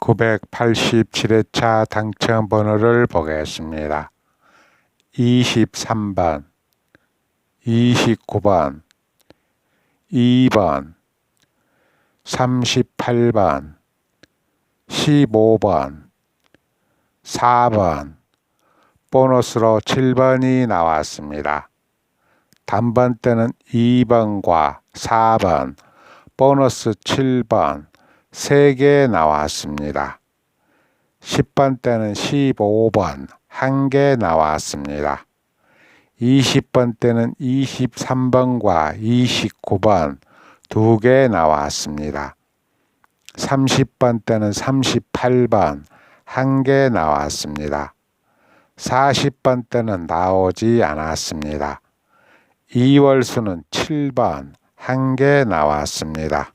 987회차 당첨 번호를 보겠습니다. 23번, 29번, 2번, 38번, 15번, 4번, 보너스로 7번이 나왔습니다. 단번 때는 2번과 4번, 보너스 7번, 3개 나왔습니다. 10번 때는 15번, 1개 나왔습니다. 20번 때는 23번과 29번, 2개 나왔습니다. 30번 때는 38번, 1개 나왔습니다. 40번 때는 나오지 않았습니다. 2월수는 7번, 1개 나왔습니다.